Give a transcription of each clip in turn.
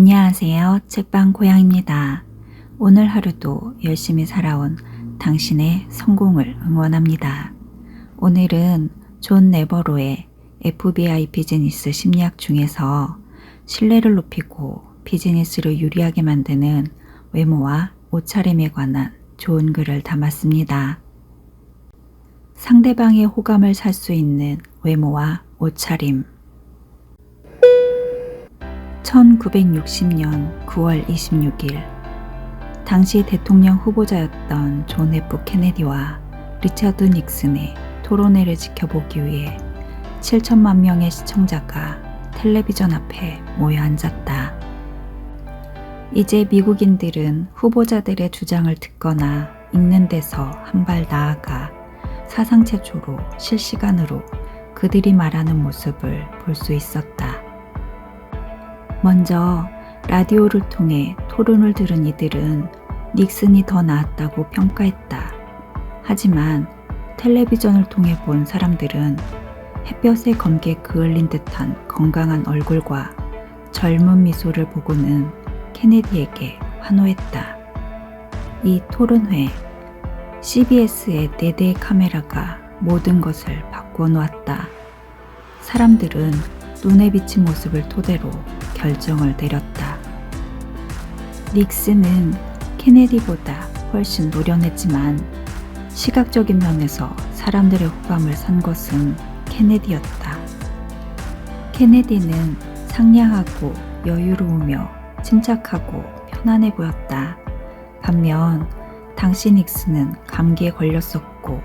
안녕하세요. 책방 고양입니다. 오늘 하루도 열심히 살아온 당신의 성공을 응원합니다. 오늘은 존 네버로의 FBI 비즈니스 심리학 중에서 신뢰를 높이고 비즈니스를 유리하게 만드는 외모와 옷차림에 관한 좋은 글을 담았습니다. 상대방의 호감을 살 수 있는 외모와 옷차림 1960년 9월 26일 당시 대통령 후보자였던 존 F 케네디와 리처드 닉슨의 토론회를 지켜보기 위해 7천만 명의 시청자가 텔레비전 앞에 모여 앉았다. 이제 미국인들은 후보자들의 주장을 듣거나 읽는 데서 한 발 나아가 사상 최초로 실시간으로 그들이 말하는 모습을 볼 수 있었다. 먼저 라디오를 통해 토론을 들은 이들은 닉슨이 더 나았다고 평가했다. 하지만 텔레비전을 통해 본 사람들은 햇볕에 검게 그을린 듯한 건강한 얼굴과 젊은 미소를 보고는 케네디에게 환호했다. 이 토론회, CBS의 4대의 카메라가 모든 것을 바꾸어 놓았다. 사람들은 눈에 비친 모습을 토대로 결정을 내렸다. 닉슨은 케네디보다 훨씬 노련했지만 시각적인 면에서 사람들의 호감을 산 것은 케네디였다. 케네디는 상냥하고 여유로우며 침착하고 편안해 보였다. 반면 당시 닉슨은 감기에 걸렸었고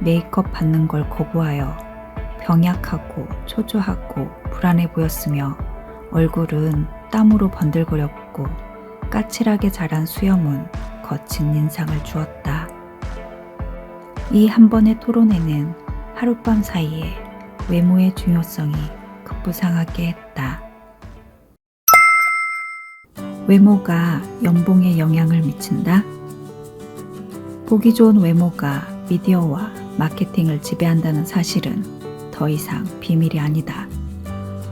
메이크업 받는 걸 거부하여 병약하고 초조하고 불안해 보였으며 얼굴은 땀으로 번들거렸고 까칠하게 자란 수염은 거친 인상을 주었다. 이 한 번의 토론회는 하룻밤 사이에 외모의 중요성이 급부상하게 했다. 외모가 연봉에 영향을 미친다? 보기 좋은 외모가 미디어와 마케팅을 지배한다는 사실은 더 이상 비밀이 아니다.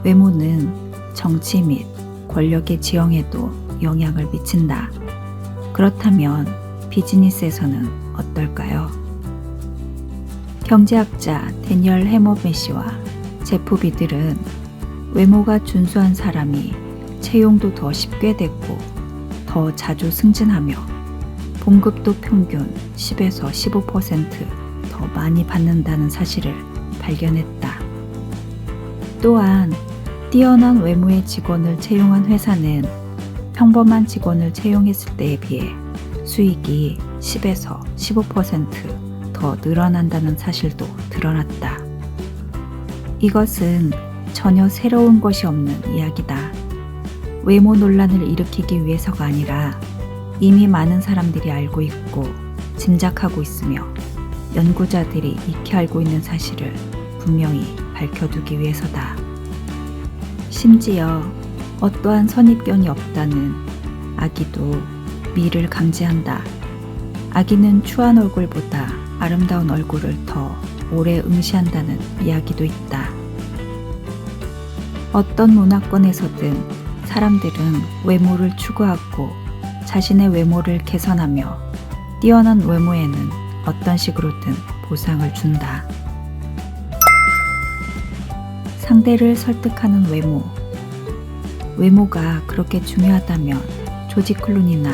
외모는 정치 및 권력의 지형에도 영향을 미친다. 그렇다면 비즈니스에서는 어떨까요? 경제학자 데니얼 해머메시와 제프 비들은 외모가 준수한 사람이 채용도 더 쉽게 되고 더 자주 승진하며 봉급도 평균 10에서 15%더 많이 받는다는 사실을 발견했다. 또한 뛰어난 외모의 직원을 채용한 회사는 평범한 직원을 채용했을 때에 비해 수익이 10에서 15%더 늘어난다는 사실도 드러났다. 이것은 전혀 새로운 것이 없는 이야기다. 외모 논란을 일으키기 위해서가 아니라 이미 많은 사람들이 알고 있고 짐작하고 있으며 연구자들이 익히 알고 있는 사실을 분명히 밝혀두기 위해서다. 심지어 어떠한 선입견이 없다는 아기도 미를 감지한다. 아기는 추한 얼굴보다 아름다운 얼굴을 더 오래 응시한다는 이야기도 있다. 어떤 문화권에서든 사람들은 외모를 추구하고 자신의 외모를 개선하며 뛰어난 외모에는 어떤 식으로든 보상을 준다. 상대를 설득하는 외모. 외모가 그렇게 중요하다면 조지 클룬이나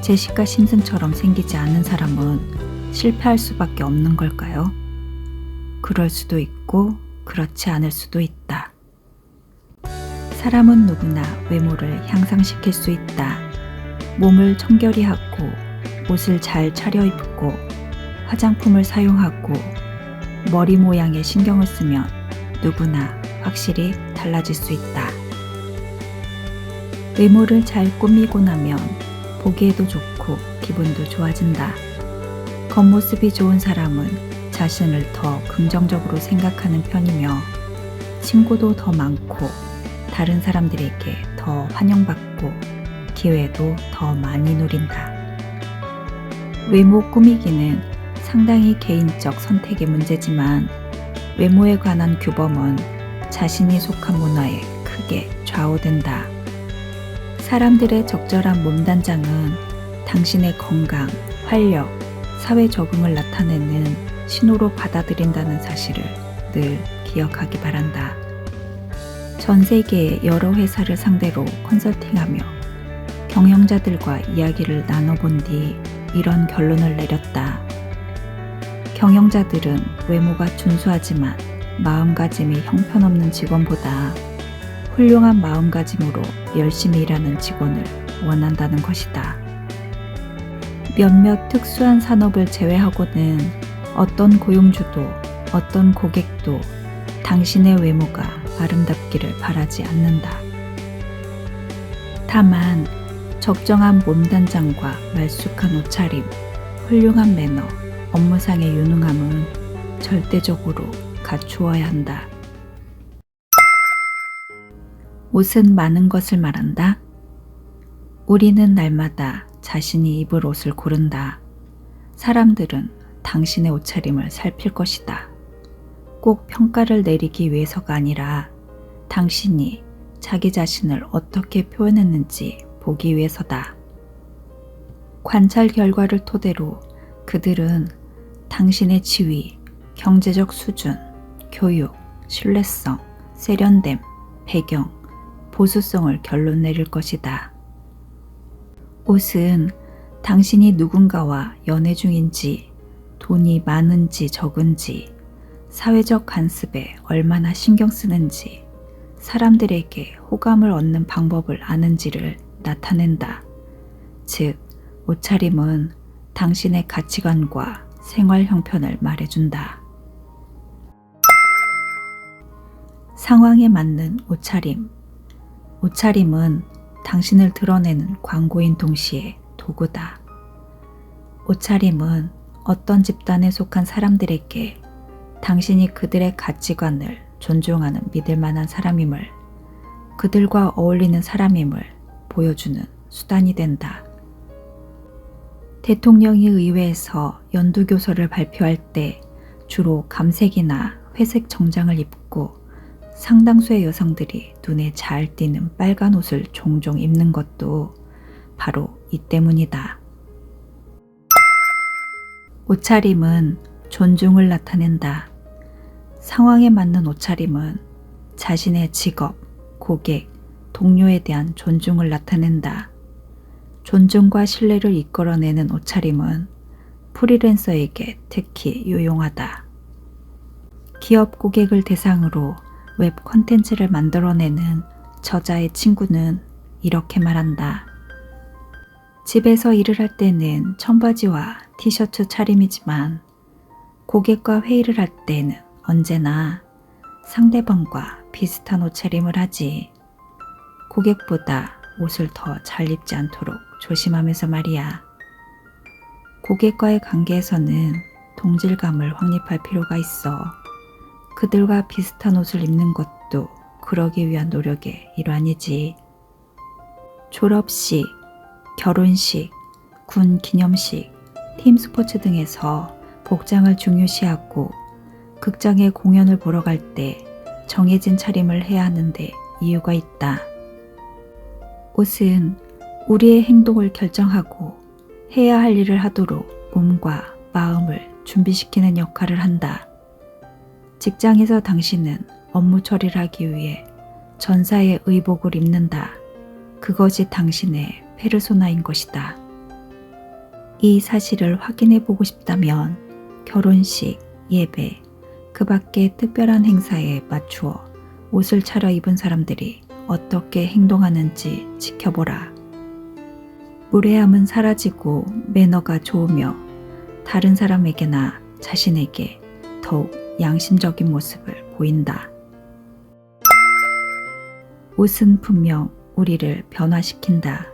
제시카 심슨처럼 생기지 않은 사람은 실패할 수밖에 없는 걸까요? 그럴 수도 있고 그렇지 않을 수도 있다. 사람은 누구나 외모를 향상시킬 수 있다. 몸을 청결히 하고 옷을 잘 차려입고 화장품을 사용하고 머리 모양에 신경을 쓰면 누구나 확실히 달라질 수 있다. 외모를 잘 꾸미고 나면 보기에도 좋고 기분도 좋아진다. 겉모습이 좋은 사람은 자신을 더 긍정적으로 생각하는 편이며 친구도 더 많고 다른 사람들에게 더 환영받고 기회도 더 많이 누린다. 외모 꾸미기는 상당히 개인적 선택의 문제지만 외모에 관한 규범은 자신이 속한 문화에 크게 좌우된다. 사람들의 적절한 몸단장은 당신의 건강, 활력, 사회 적응을 나타내는 신호로 받아들인다는 사실을 늘 기억하기 바란다. 전 세계의 여러 회사를 상대로 컨설팅하며 경영자들과 이야기를 나눠본 뒤 이런 결론을 내렸다. 경영자들은 외모가 준수하지만 마음가짐이 형편없는 직원보다 훌륭한 마음가짐으로 열심히 일하는 직원을 원한다는 것이다. 몇몇 특수한 산업을 제외하고는 어떤 고용주도 어떤 고객도 당신의 외모가 아름답기를 바라지 않는다. 다만 적정한 몸단장과 말쑥한 옷차림, 훌륭한 매너, 업무상의 유능함은 절대적으로 갖추어야 한다. 옷은 많은 것을 말한다. 우리는 날마다 자신이 입을 옷을 고른다. 사람들은 당신의 옷차림을 살필 것이다. 꼭 평가를 내리기 위해서가 아니라 당신이 자기 자신을 어떻게 표현했는지 보기 위해서다. 관찰 결과를 토대로 그들은 당신의 지위, 경제적 수준, 교육, 신뢰성, 세련됨, 배경, 보수성을 결론 내릴 것이다. 옷은 당신이 누군가와 연애 중인지, 돈이 많은지 적은지, 사회적 간습에 얼마나 신경 쓰는지, 사람들에게 호감을 얻는 방법을 아는지를 나타낸다. 즉, 옷차림은 당신의 가치관과 생활 형편을 말해준다. 상황에 맞는 옷차림. 옷차림은 당신을 드러내는 광고인 동시에 도구다. 옷차림은 어떤 집단에 속한 사람들에게 당신이 그들의 가치관을 존중하는 믿을 만한 사람임을, 그들과 어울리는 사람임을 보여주는 수단이 된다. 대통령이 의회에서 연두교서를 발표할 때 주로 감색이나 회색 정장을 입고 상당수의 여성들이 눈에 잘 띄는 빨간 옷을 종종 입는 것도 바로 이 때문이다. 옷차림은 존중을 나타낸다. 상황에 맞는 옷차림은 자신의 직업, 고객, 동료에 대한 존중을 나타낸다. 존중과 신뢰를 이끌어내는 옷차림은 프리랜서에게 특히 유용하다. 기업 고객을 대상으로 웹 콘텐츠를 만들어내는 저자의 친구는 이렇게 말한다. 집에서 일을 할 때는 청바지와 티셔츠 차림이지만 고객과 회의를 할 때는 언제나 상대방과 비슷한 옷 차림을 하지. 고객보다 옷을 더 잘 입지 않도록 조심하면서 말이야. 고객과의 관계에서는 동질감을 확립할 필요가 있어. 그들과 비슷한 옷을 입는 것도 그러기 위한 노력의 일환이지. 졸업식, 결혼식, 군 기념식, 팀 스포츠 등에서 복장을 중요시하고 극장에 공연을 보러 갈 때 정해진 차림을 해야 하는데 이유가 있다. 옷은 우리의 행동을 결정하고 해야 할 일을 하도록 몸과 마음을 준비시키는 역할을 한다. 직장에서 당신은 업무 처리를 하기 위해 전사의 의복을 입는다. 그것이 당신의 페르소나인 것이다. 이 사실을 확인해 보고 싶다면 결혼식, 예배, 그 밖의 특별한 행사에 맞추어 옷을 차려입은 사람들이 어떻게 행동하는지 지켜보라. 무례함은 사라지고 매너가 좋으며 다른 사람에게나 자신에게 더욱 양심적인 모습을 보인다. 옷은 분명 우리를 변화시킨다.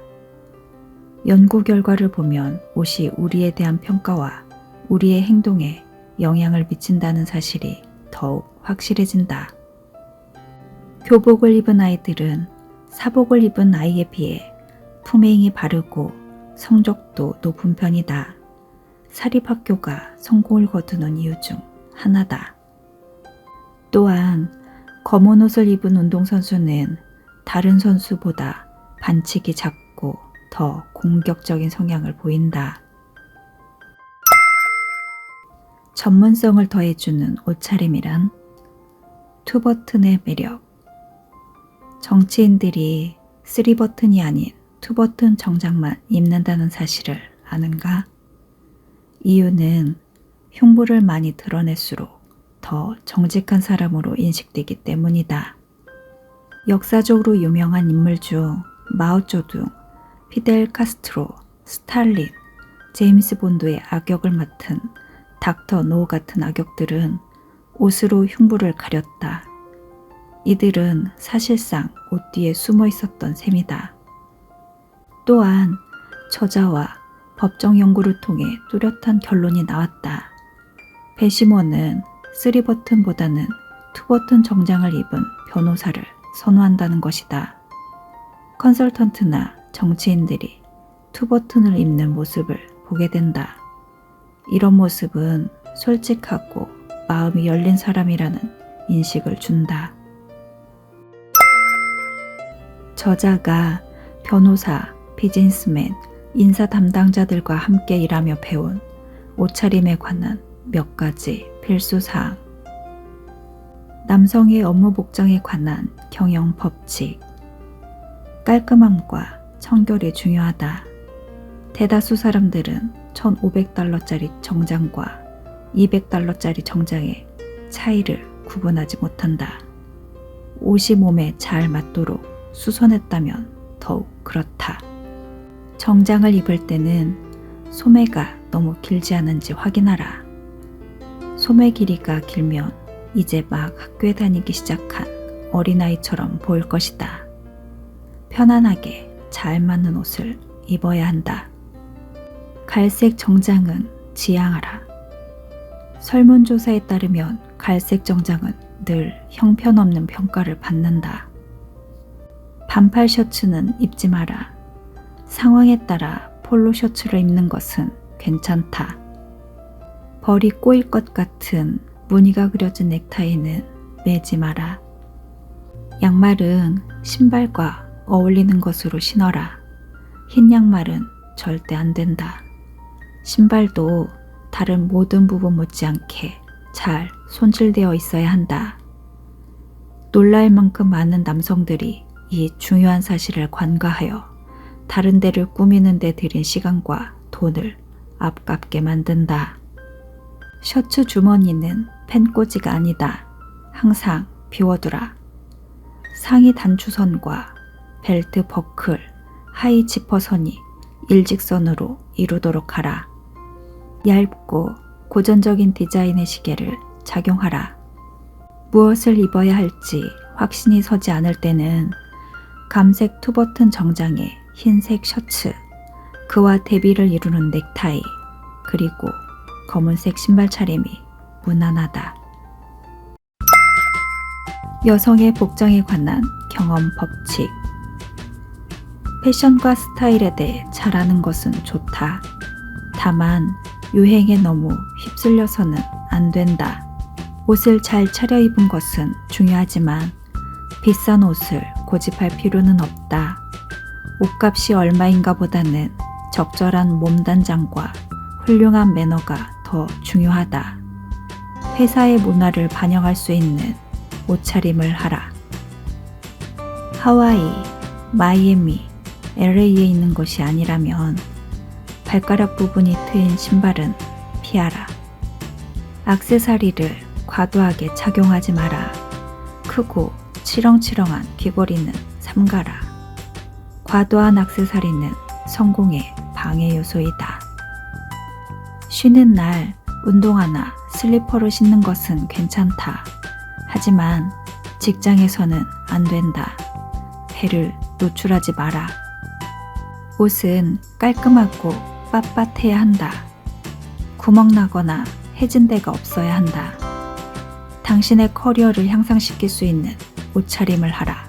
연구 결과를 보면 옷이 우리에 대한 평가와 우리의 행동에 영향을 미친다는 사실이 더욱 확실해진다. 교복을 입은 아이들은 사복을 입은 아이에 비해 품행이 바르고 성적도 높은 편이다. 사립학교가 성공을 거두는 이유 중 하나다. 또한 검은 옷을 입은 운동선수는 다른 선수보다 반칙이 작고 더 공격적인 성향을 보인다. 전문성을 더해주는 옷차림이란 투버튼의 매력. 정치인들이 쓰리버튼이 아닌 투버튼 정장만 입는다는 사실을 아는가? 이유는 흉부를 많이 드러낼수록 더 정직한 사람으로 인식되기 때문이다. 역사적으로 유명한 인물 중 마오쩌둥, 피델 카스트로, 스탈린, 제임스 본드의 악역을 맡은 닥터 노 같은 악역들은 옷으로 흉부를 가렸다. 이들은 사실상 옷 뒤에 숨어 있었던 셈이다. 또한 저자와 법정 연구를 통해 뚜렷한 결론이 나왔다. 배심원은 쓰리버튼보다는 투버튼 정장을 입은 변호사를 선호한다는 것이다. 컨설턴트나 정치인들이 투버튼을 입는 모습을 보게 된다. 이런 모습은 솔직하고 마음이 열린 사람이라는 인식을 준다. 저자가 변호사, 비즈니스맨, 인사 담당자들과 함께 일하며 배운 옷차림에 관한 몇 가지 필수 사항. 남성의 업무 복장에 관한 경영 법칙. 깔끔함과 청결이 중요하다. 대다수 사람들은 1,500달러짜리 정장과 200달러짜리 정장의 차이를 구분하지 못한다. 옷이 몸에 잘 맞도록 수선했다면 더욱 그렇다. 정장을 입을 때는 소매가 너무 길지 않은지 확인하라. 소매 길이가 길면 이제 막 학교에 다니기 시작한 어린아이처럼 보일 것이다. 편안하게 잘 맞는 옷을 입어야 한다. 갈색 정장은 지양하라. 설문조사에 따르면 갈색 정장은 늘 형편없는 평가를 받는다. 반팔 셔츠는 입지 마라. 상황에 따라 폴로 셔츠를 입는 것은 괜찮다. 벌이 꼬일 것 같은 무늬가 그려진 넥타이는 매지 마라. 양말은 신발과 어울리는 것으로 신어라. 흰 양말은 절대 안 된다. 신발도 다른 모든 부분 못지않게 잘 손질되어 있어야 한다. 놀랄 만큼 많은 남성들이 이 중요한 사실을 관가하여 다른 데를 꾸미는 데 들인 시간과 돈을 아깝게 만든다. 셔츠 주머니는 펜꽂이가 아니다. 항상 비워두라. 상의 단추선과 벨트 버클, 하의 지퍼선이 일직선으로 이루도록 하라. 얇고 고전적인 디자인의 시계를 착용하라. 무엇을 입어야 할지 확신이 서지 않을 때는 감색 투버튼 정장에 흰색 셔츠, 그와 대비를 이루는 넥타이, 그리고 검은색 신발 차림이 무난하다. 여성의 복장에 관한 경험 법칙. 패션과 스타일에 대해 잘 아는 것은 좋다. 다만 유행에 너무 휩쓸려서는 안 된다. 옷을 잘 차려입은 것은 중요하지만 비싼 옷을 고집할 필요는 없다. 옷값이 얼마인가 보다는 적절한 몸단장과 훌륭한 매너가 더 중요하다. 회사의 문화를 반영할 수 있는 옷차림을 하라. 하와이, 마이애미, LA에 있는 것이 아니라면 발가락 부분이 트인 신발은 피하라. 악세사리를 과도하게 착용하지 마라. 크고 치렁치렁한 귀걸이는 삼가라. 과도한 악세사리는 성공의 방해 요소이다. 쉬는 날 운동화나 슬리퍼를 신는 것은 괜찮다. 하지만 직장에서는 안 된다. 배를 노출하지 마라. 옷은 깔끔하고 빳빳해야 한다. 구멍 나거나 해진 데가 없어야 한다. 당신의 커리어를 향상시킬 수 있는 옷차림을 하라.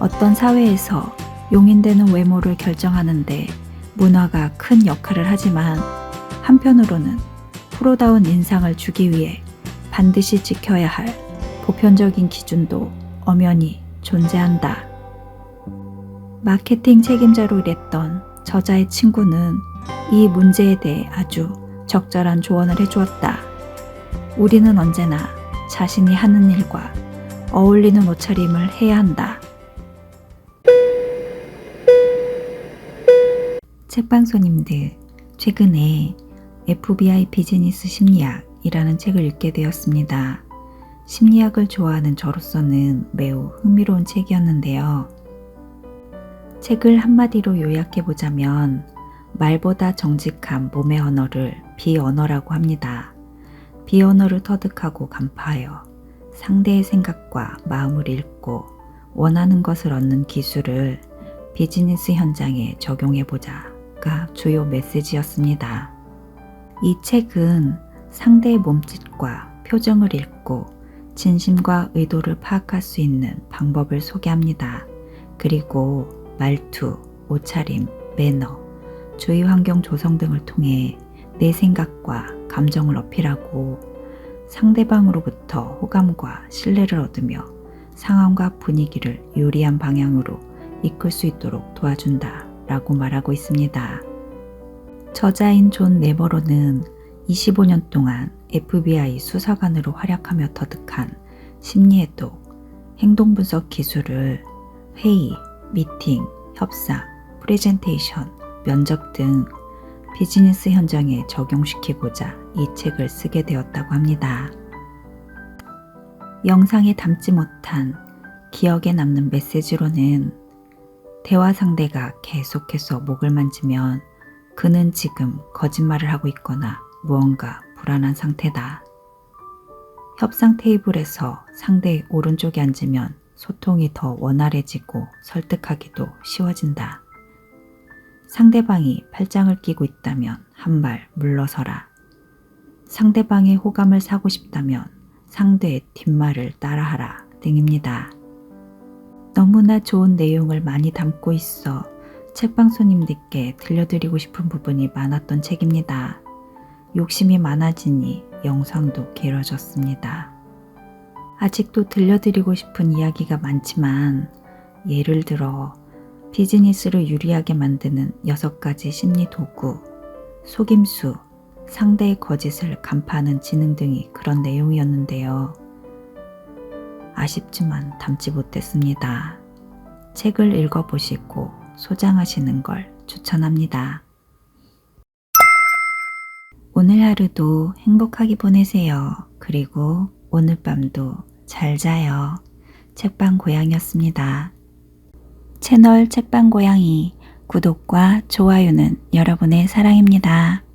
어떤 사회에서 용인되는 외모를 결정하는데 문화가 큰 역할을 하지만 한편으로는 프로다운 인상을 주기 위해 반드시 지켜야 할 보편적인 기준도 엄연히 존재한다. 마케팅 책임자로 일했던 저자의 친구는 이 문제에 대해 아주 적절한 조언을 해주었다. 우리는 언제나 자신이 하는 일과 어울리는 옷차림을 해야 한다. 책방 손님들, 최근에 FBI 비즈니스 심리학이라는 책을 읽게 되었습니다. 심리학을 좋아하는 저로서는 매우 흥미로운 책이었는데요. 책을 한마디로 요약해 보자면 말보다 정직한 몸의 언어를 비언어라고 합니다. 비언어를 터득하고 간파하여 상대의 생각과 마음을 읽고 원하는 것을 얻는 기술을 비즈니스 현장에 적용해 보자가 주요 메시지였습니다. 이 책은 상대의 몸짓과 표정을 읽고 진심과 의도를 파악할 수 있는 방법을 소개합니다. 그리고 말투, 옷차림, 매너, 주위 환경 조성 등을 통해 내 생각과 감정을 어필하고 상대방으로부터 호감과 신뢰를 얻으며 상황과 분위기를 유리한 방향으로 이끌 수 있도록 도와준다 라고 말하고 있습니다. 저자인 존 네버로는 25년 동안 FBI 수사관으로 활약하며 터득한 심리해독, 행동분석 기술을 회의, 미팅, 협상, 프레젠테이션, 면접 등 비즈니스 현장에 적용시키고자 이 책을 쓰게 되었다고 합니다. 영상에 담지 못한 기억에 남는 메시지로는 대화 상대가 계속해서 목을 만지면 그는 지금 거짓말을 하고 있거나 무언가 불안한 상태다. 협상 테이블에서 상대의 오른쪽에 앉으면 소통이 더 원활해지고 설득하기도 쉬워진다. 상대방이 팔짱을 끼고 있다면 한 발 물러서라. 상대방의 호감을 사고 싶다면 상대의 뒷말을 따라하라 등입니다. 너무나 좋은 내용을 많이 담고 있어 책방 손님들께 들려드리고 싶은 부분이 많았던 책입니다. 욕심이 많아지니 영상도 길어졌습니다. 아직도 들려드리고 싶은 이야기가 많지만 예를 들어 비즈니스를 유리하게 만드는 여섯 가지 심리 도구, 속임수, 상대의 거짓을 간파하는 지능 등이 그런 내용이었는데요. 아쉽지만 담지 못했습니다. 책을 읽어보시고 소장하시는 걸 추천합니다. 오늘 하루도 행복하게 보내세요. 그리고 오늘 밤도 잘 자요. 책방 고양이였습니다. 채널 책방 고양이 구독과 좋아요는 여러분의 사랑입니다.